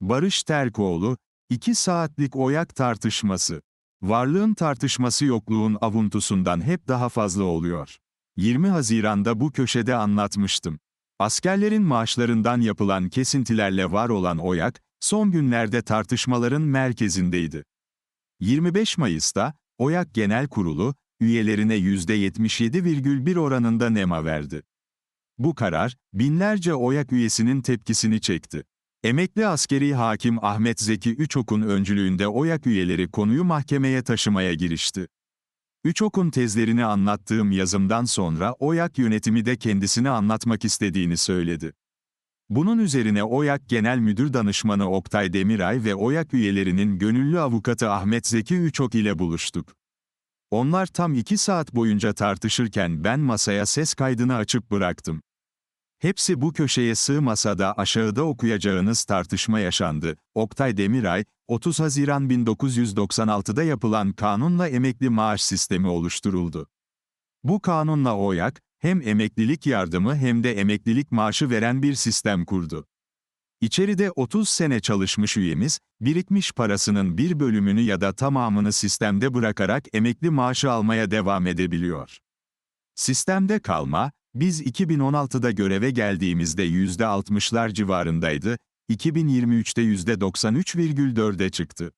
Barış Terkoğlu, 2 saatlik oyak tartışması. Varlığın tartışması yokluğun avuntusundan hep daha fazla oluyor. 20 Haziran'da bu köşede anlatmıştım. Askerlerin maaşlarından yapılan kesintilerle var olan oyak, son günlerde tartışmaların merkezindeydi. 25 Mayıs'ta, OYAK Genel Kurulu, üyelerine %77,1 oranında nema verdi. Bu karar, binlerce OYAK üyesinin tepkisini çekti. Emekli askeri hakim Ahmet Zeki Üçok'un öncülüğünde OYAK üyeleri konuyu mahkemeye taşımaya girişti. Üçok'un tezlerini anlattığım yazımdan sonra OYAK yönetimi de kendisini anlatmak istediğini söyledi. Bunun üzerine OYAK Genel Müdür Danışmanı Oktay Demiray ve OYAK üyelerinin gönüllü avukatı Ahmet Zeki Üçok ile buluştuk. Onlar tam iki saat boyunca tartışırken ben masaya ses kaydını açıp bıraktım. Hepsi bu köşeye sığmasa da aşağıda okuyacağınız tartışma yaşandı. Oktay Demiray, 30 Haziran 1996'da yapılan kanunla emekli maaş sistemi oluşturuldu. Bu kanunla OYAK, hem emeklilik yardımı hem de emeklilik maaşı veren bir sistem kurdu. İçeride 30 sene çalışmış üyemiz, birikmiş parasının bir bölümünü ya da tamamını sistemde bırakarak emekli maaşı almaya devam edebiliyor. Sistemde kalma, biz 2016'da göreve geldiğimizde %60'lar civarındaydı, 2023'te %93,4'e çıktı.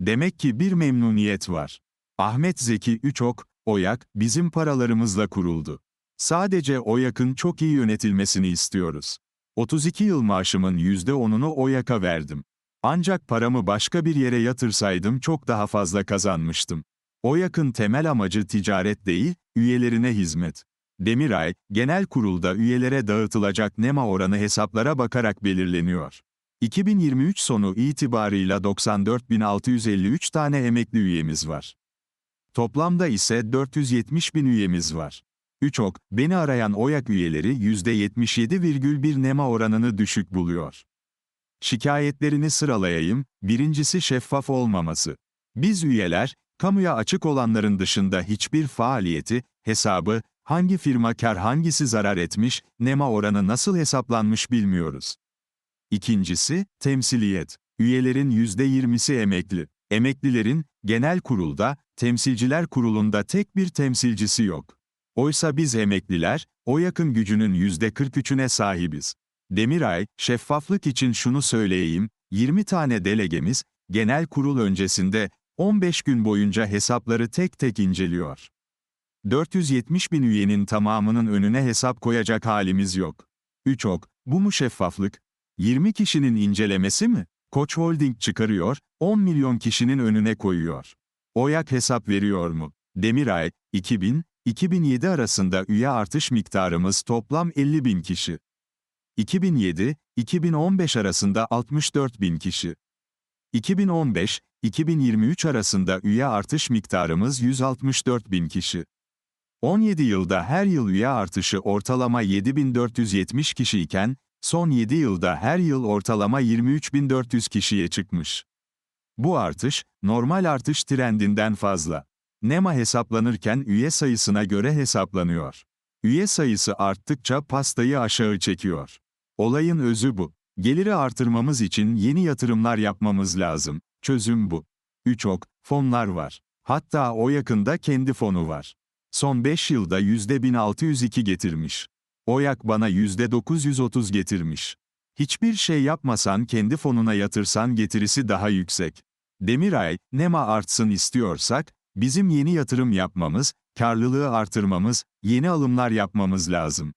Demek ki bir memnuniyet var. Ahmet Zeki Üçok, OYAK, bizim paralarımızla kuruldu. Sadece OYAK'ın çok iyi yönetilmesini istiyoruz. 32 yıl maaşımın %10'unu OYAK'a verdim. Ancak paramı başka bir yere yatırsaydım çok daha fazla kazanmıştım. OYAK'ın temel amacı ticaret değil, üyelerine hizmet. Demiray, genel kurulda üyelere dağıtılacak NEMA oranı hesaplara bakarak belirleniyor. 2023 sonu itibarıyla 94.653 tane emekli üyemiz var. Toplamda ise 470 bin üyemiz var. Üçok, beni arayan OYAK üyeleri %77,1 NEMA oranını düşük buluyor. Şikayetlerini sıralayayım, birincisi şeffaf olmaması. Biz üyeler, kamuya açık olanların dışında hiçbir faaliyeti, hesabı, hangi firma kar hangisi zarar etmiş, NEMA oranı nasıl hesaplanmış bilmiyoruz. İkincisi, temsiliyet. Üyelerin %20'si emekli. Emeklilerin, genel kurulda, temsilciler kurulunda tek bir temsilcisi yok. Oysa biz emekliler, o yakın gücünün %43'üne sahibiz. Demiray, şeffaflık için şunu söyleyeyim, 20 tane delegemiz, genel kurul öncesinde, 15 gün boyunca hesapları tek tek inceliyor. 470 bin üyenin tamamının önüne hesap koyacak halimiz yok. 3 ok, bu mu şeffaflık? 20 kişinin incelemesi mi? Koç Holding çıkarıyor, 10 milyon kişinin önüne koyuyor. Oyak hesap veriyor mu? Demiray, 2000, 2007 arasında üye artış miktarımız toplam 50 bin kişi. 2007-2015 arasında 64 bin kişi. 2015-2023 arasında üye artış miktarımız 164 bin kişi. 17 yılda her yıl üye artışı ortalama 7470 kişi iken, son 7 yılda her yıl ortalama 23400 kişiye çıkmış. Bu artış, normal artış trendinden fazla. NEMA hesaplanırken üye sayısına göre hesaplanıyor. Üye sayısı arttıkça pastayı aşağı çekiyor. Olayın özü bu. Geliri artırmamız için yeni yatırımlar yapmamız lazım. Çözüm bu. 3 ok, fonlar var. Hatta o yakında kendi fonu var. Son 5 yılda %1602 getirmiş. Oyak bana %930 getirmiş. Hiçbir şey yapmasan kendi fonuna yatırsan getirisi daha yüksek. Demiray, NEMA artsın istiyorsak, bizim yeni yatırım yapmamız, karlılığı artırmamız, yeni alımlar yapmamız lazım.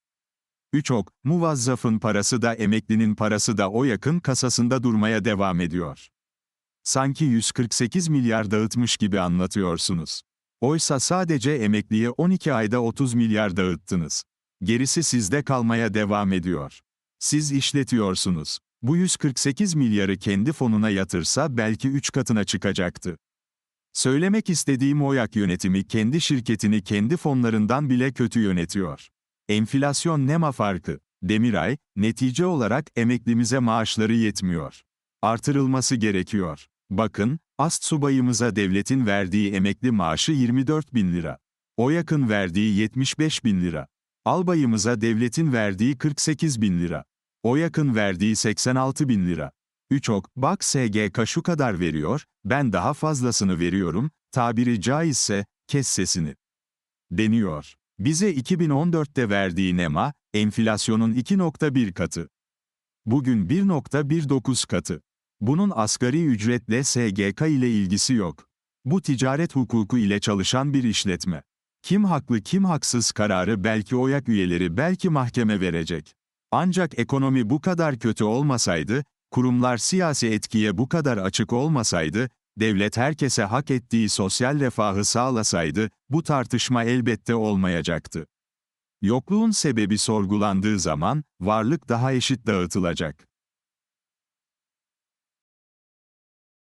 3 ok, muvazzafın parası da emeklinin parası da o yakın kasasında durmaya devam ediyor. Sanki 148 milyar dağıtmış gibi anlatıyorsunuz. Oysa sadece emekliye 12 ayda 30 milyar dağıttınız. Gerisi sizde kalmaya devam ediyor. Siz işletiyorsunuz. Bu 148 milyarı kendi fonuna yatırsa belki 3 katına çıkacaktı. Söylemek istediğim OYAK yönetimi kendi şirketini kendi fonlarından bile kötü yönetiyor. Enflasyon nema farkı. Demiray, netice olarak emeklimize maaşları yetmiyor. Artırılması gerekiyor. Bakın, ast subayımıza devletin verdiği emekli maaşı 24 bin lira. OYAK'ın verdiği 75 bin lira. Albayımıza devletin verdiği 48 bin lira. OYAK'ın verdiği 86 bin lira. Üç ok, bak SGK şu kadar veriyor, ben daha fazlasını veriyorum, tabiri caizse, kes sesini. Deniyor. Bize 2014'te verdiği NEMA, enflasyonun 2.1 katı. Bugün 1.19 katı. Bunun asgari ücretle SGK ile ilgisi yok. Bu ticaret hukuku ile çalışan bir işletme. Kim haklı kim haksız kararı belki OYAK üyeleri belki mahkeme verecek. Ancak ekonomi bu kadar kötü olmasaydı, kurumlar siyasi etkiye bu kadar açık olmasaydı, devlet herkese hak ettiği sosyal refahı sağlasaydı, bu tartışma elbette olmayacaktı. Yokluğun sebebi sorgulandığı zaman, varlık daha eşit dağıtılacak.